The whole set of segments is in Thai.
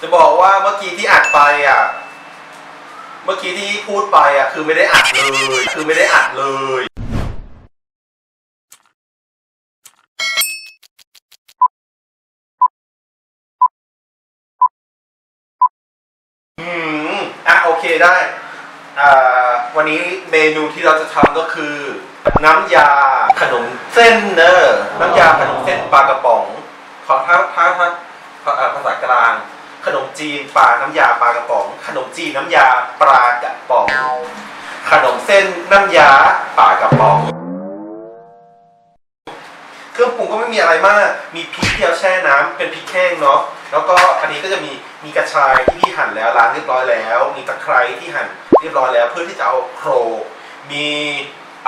จะบอกว่าเมื่อกี้ที่อัดไปอะ เมื่อกี้ที่พูดไปอะ คือไม่ได้อัดเลย คือไม่ได้อัดเลย อืม อะโอเคได้ อ่า วันนี้เมนูที่เราจะทำก็คือ น้ำยาขนมเส้นเนอะน้ำยาขนมเส้นปลากระป๋อง ขอถ้าถ้าถ้าภาภาษากลาง ข นมจีนปลาน้ำยาปลากระป๋อง ขนมจีนน้ำยาปลากระป๋อง ขนมเส้นน้ำยาปลากระป๋อง เครื่องปรุงก็ไม่มีอะไรมาก มีพริกที่เราแช่น้ำเป็นพริกแห้งเนาะ แล้วก็อันนี้ก็จะมีมีกระชายที่พี่หั่นแล้วล้างเรียบร้อยแล้ว มีตะไคร้ที่หั่นเรียบร้อยแล้ว เพื่อที่จะเอาโครมี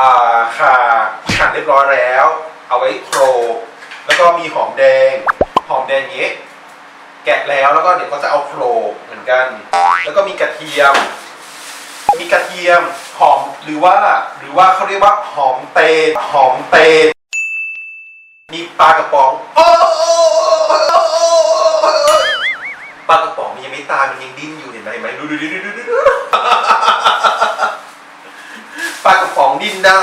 อ่าข่าที่หั่นเรียบร้อยแล้ว เอาไว้โครแล้วก็มีหอมแดง หอมแดงอย่างนี้ แกะแล้วแล้วก็เดี๋ยวก็จะเอาโครกเหมือนกัน แล้วก็มีกระเทียม มีกระเทียมหอมหรือว่า หรือว่าเขาเรียกว่าหอมเตนหอมเตนมีปลากระป๋องโอ้ปลากระป๋องมันยังไม่ตายมันยังดิ้นอยู่เห็นไหมไหมดูดูดูดูดูดูดูปลากระป๋องดิ้นได้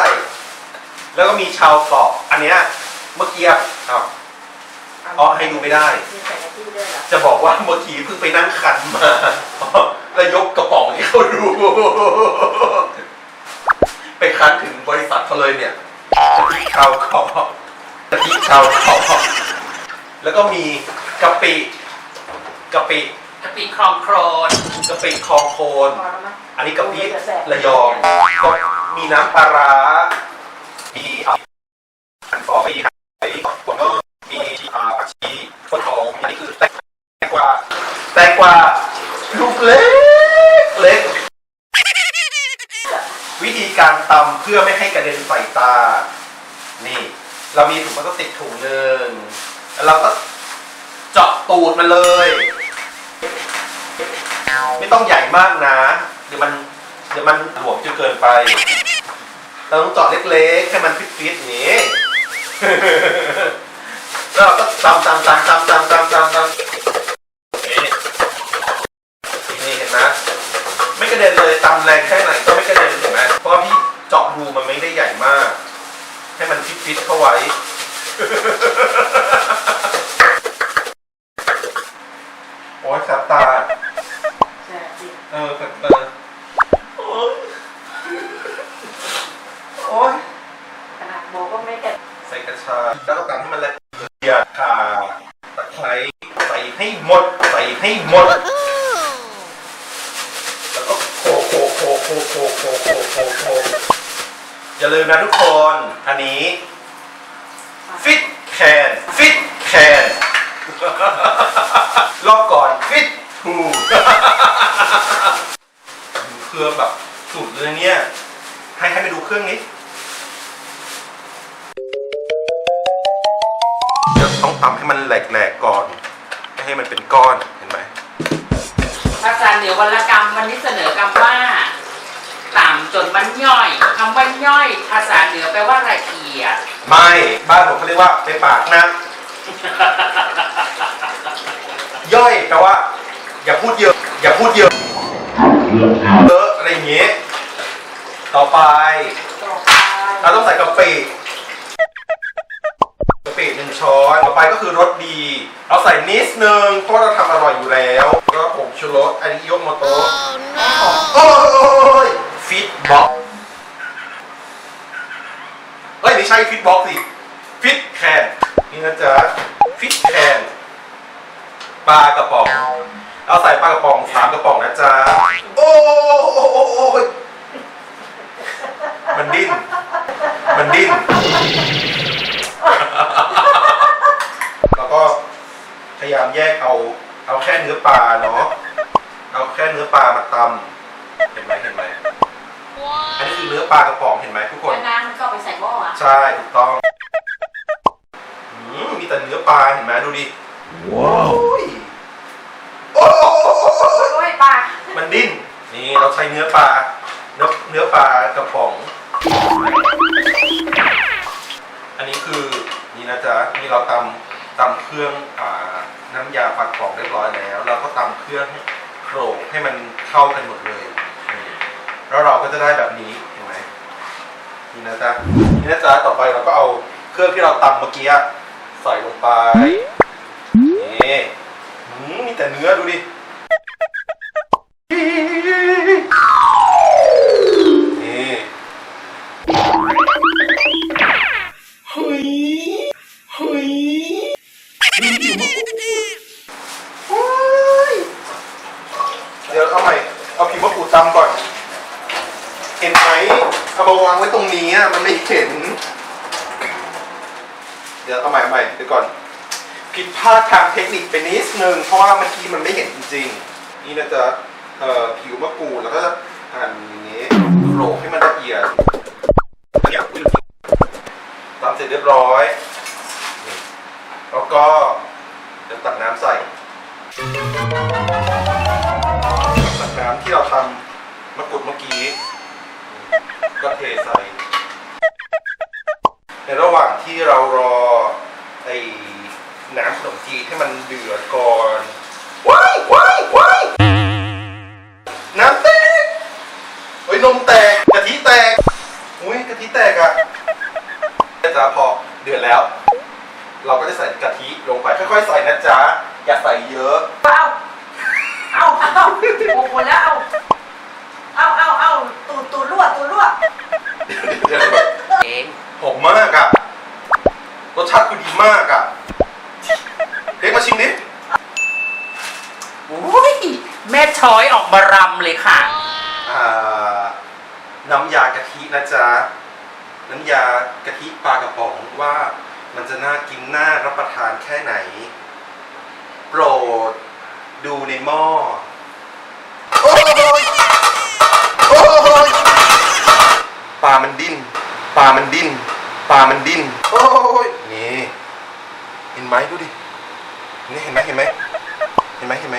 แล้วก็มีชาวเกาะอันเนี้ยเมื่อกี้อะอ้าว อ๋อให้ดูไม่ได้มีใส่กะทิด้วยเหรอจะบอกว่าเมื่อกี้เพิ่งไปนั่งคันมาแล้วยกกระป๋องให้เขาดู ไปคันถึงบริษัทเขาเลยเนี่ยกะทิชาวเกาะกะทิชาวเกาะแล้วก็มีกะปิกะปิกะปิคลองโครนกะปิคลองโคนพอแล้วมั้ยอันนี้กะปิระยองก็มีน้ำปลาร้ามีอะต่อไปอีกไอ้คนก็มีอ่าผักชีคนทองอันนี้คือแตงกวาแตงกวาลูกเล็กเล็ก วิธีการตำเพื่อไม่ให้กระเด็นใส่ตา นี่ เรามีถุงพลาสติกถุงหนึ่งแล้วเราก็เจาะตูดมันเลย ไม่ต้องใหญ่มากนะ เดี๋ยวมันเดี๋ยวมันหลวมจนเกินไป เราต้องเจาะเล็กๆให้มันฟิตๆอย่างนี้ แล้วเราก็ตำตำตำตำตำตำตำตำนี่เห็นไหมไม่กระเด็นเลยตำแรงแค่ไหนก็ไม่กระเด็นเห็นไหมเพราะว่าพี่เจาะรูมันไม่ได้ใหญ่มาก ให้มันฟิตๆเข้าไว้ โอ๊ยสับตาใช่สิเออสับตา โอ๊ยโอ๊ยขนาดโบก็ไม่แต่ใส่กระชาแล้วก็ตำให้มันละเอียดข่าตะไคร้ใส่ให้หมด ใส่ให้หมด แล้วก็โขกโขกโขกโขกโขกโขกโขกโขกโขกอย่าลืมนะทุกคน อันนี้ ฟิตแคนฟิตแคน รอบก่อนฟิตทูเครื่องแบบสุดเลยเนี่ย ให้ให้ไปดูเครื่องนี้เดี๋ยวต้องทำให้มันแหลกๆก่อน ไม่ให้มันเป็นก้อนเห็นไหมภาษาเหนือวรรณกรรมวันนี้เสนอกรรมว่าต่ำจนมันย่อยคำว่าย่อย ภาษาเหนือแปลว่าละเอียด ไม่ บ้านผมเขาเรียกว่าไปปากนะ ย่อยแปลว่า อย่าพูดเยอะ อย่าพูดเยอะเยอะอะไรอย่างเงี้ยต่อไป ต่อไปเราต้องใส่กะปิกะปิหนึ่งช้อนต่อไปก็คือรสดี เราใส่นิดนึงเพราะเราทำอร่อยอยู่แล้วแล้วก็ผงชูรสอันนี้ยกโมโตะโอ้ยฟิตบ็อกเฮ้ยไม่ใช่ฟิตบ็อกสิฟิตแคนนี่นะจ๊ะฟิตแคน ปลากระป๋องเราใส่ปลากระป๋องสามกระป๋องนะจ๊ะโอ้ยมันดิ้น มันดิ้น แล้วก็พยายามแยกเอา เอาแค่เนื้อปลาเนาะ เอาแค่เนื้อปลามาตำเห็นไหมเห็นไหมอันนี้คือเนื้อปลากระป๋องเห็นไหมทุกคนแล้วน้ำมันก็เอาไปใส่หม้ออะใช่ถูกต้องอืมมีแต่เนื้อปลาเห็นไหมดูดิ ว้าวโอ้โห โอ้ยปลา มันดิ้น นี่เรา ใช้เนื้อปลาเนื้อเนื้อปลากระป๋อง อันนี้คือนี่นะจ๊ะนี่เราตำตำเครื่องอ่าน้ำยาปักกล่องเรียบร้อยแล้ว เราก็ตำเครื่องให้โขลกให้มันเข้ากันหมดเลยนี่แล้วเราก็จะได้แบบนี้เห็นไหมนี่นะจ๊ะนี่นะจ๊ะต่อไปเราก็เอาเครื่องที่เราตำเมื่อกี้ใส่ลงไปนี่มมีแต่เนื้อดูดิ มาวางไว้ตรงนี้อะมันไม่เห็น เดี๋ยวเอาใหม่เอาใหม่เดี๋ยวก่อน ผิดพลาดทางเทคนิคไปนิดนึงเพราะว่าเมื่อกี้มันไม่เห็นจริงๆนี่นะจะเอ่อผิวมะกรูดแล้วก็หั่น รารอไอ้น้ำขนมจีนให้มันเดือดก่อนว้ายว้ายว้ายน้ำแตกเฮ้ยนมแตกกะทิแตกอุ้ยกะทิแตกอะนะจ๊ะพอเดือดแล้ว เราก็จะใส่กะทิลงไปค่อยๆใส่นะจ๊ะอย่าใส่เยอะ เอาเอาเอาโอ้โหแล้วเอาเอาเอาเอาตูดตูดรั่วตูดรั่ว เดี๋ยว เอง หอมมากอะรสชาติคือดีมากอะเด็กมาชิมดิ อุ้ยแม่ช้อยออกมารำเลยค่ะ อ่า น้ำยากะทินะจ๊ะน้ำยากะทิปลากระป๋องว่ามันจะน่ากินน่ารับประทานแค่ไหน โปรด ดูในหม้อโอ้ยโอ้ยปลามันดิ้นปลามันดิ้นปลามันดิ้นโอ้ยนี่เห็นไหมดูดินี่เห็นไหมเห็นไหมเห็นไหมเห็นไหม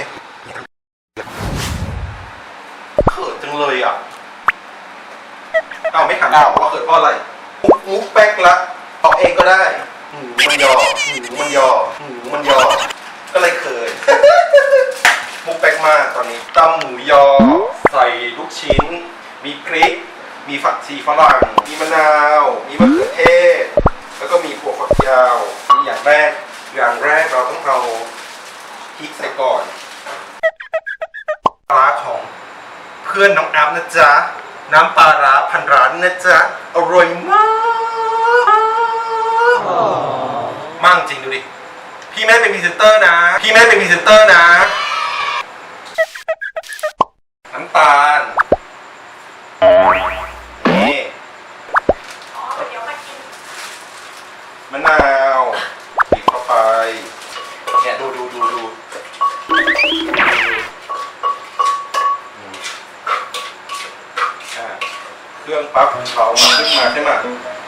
เขินจังเลยอะ เอาไม่ถามต่อว่าเขินเพราะอะไรมุกมุกแป๊กละตอบเองก็ได้หูมันยอหูมันยอหูมันยอ ก็เลยเขินมุกแป๊กมากตอนนี้ตำหมูยอ ใส่ลูกชิ้น มีพริก มีฝักชีฝรั่ง มีมะนาว มีมะเขือเทศ แล้วก็มีถั่วฝักยาวมีอย่างแรก อย่างแรกเราต้องเอาพริกใส่ก่อนปลาร้าของเพื่อนน้องอัพนะจ๊ะ น้ำปลาร้าพันร้านนะจ๊ะ อร่อยมาก มากจริงดูดิ พี่แม่เป็นพรีเซนเตอร์นะ พี่แม่เป็นพรีเซนเตอร์นะ น้ำตาล นี่อ๋อเดี๋ยวมากินมะนาวบีบเข้าไป เนี่ยดูดูดูดู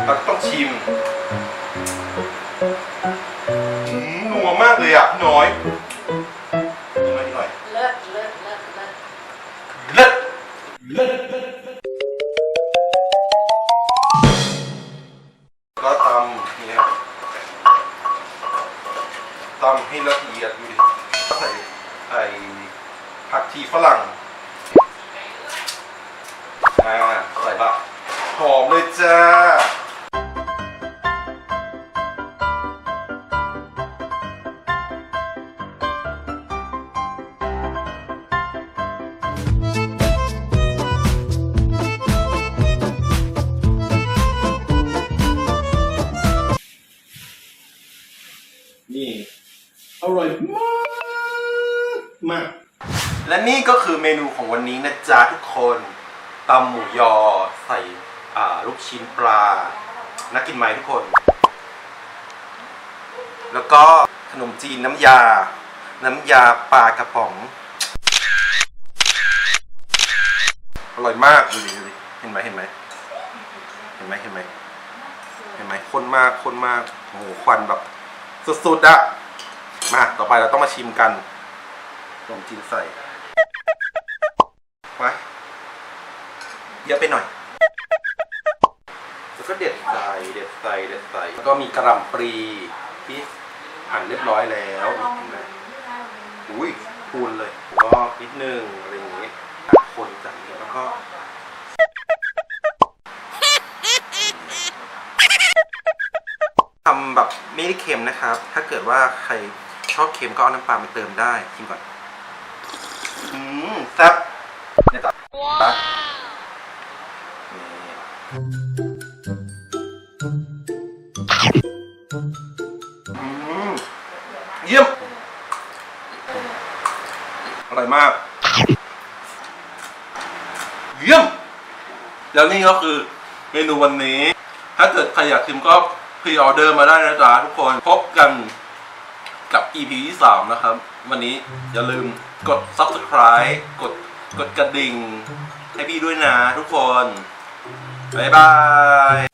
เราต้องชิมอืมนัวมากเลยอะพี่น้อยนิดหน่อยนิดหน่อย เลิศเลิศเลิศเลิศ เลิศแล้ว มาก และนี่ก็คือเมนูของวันนี้นะจ๊ะทุกคนตำหมูยอใส่อ่าลูกชิ้นปลาน่ากินไหมทุกคน แล้วก็ขนมจีนน้ำยา น้ำยาปลากระป๋อง อร่อยมากดูดิดูดิเห็นไหมเห็นไหมเห็นไหมเห็นไหมเห็นไหมข้นมากข้นมากโอ้โหควันแบบสุดๆอะมาต่อไปเราต้องมาชิมกัน นมจีนใส่ไว้เยอะไปหน่อย แล้วก็เด็ดใส่เด็ดใส่เด็ดใส่แล้วก็มีกระหล่ำปลีที่หั่นเรียบร้อยแล้วเห็นไหมอุ้ยพูนเลยก็นิดนึงอะไรอย่างงี้คนจากนี้แล้วก็ทำแบบไม่ได้เค็มนะครับ ถ้าเกิดว่าใครชอบเค็มก็เอาน้ำปลามาเติมได้ชิมก่อน ซ่บเนี่ยต่อปะอืมเยี่ยม อร่อยมาก เยี่ยม แล้วนี่ก็คือเมนูวันนี้ ถ้าเกิดใครอยากชิมก็พรีออเดอร์มาได้นะจ๊ะทุกคน พบกันกับ EP ที่3นะครับ วันนี้อย่าลืมกด Subscribe กดกดกระดิ่ง ให้พี่ด้วยนะทุกคน บ๊ายบาย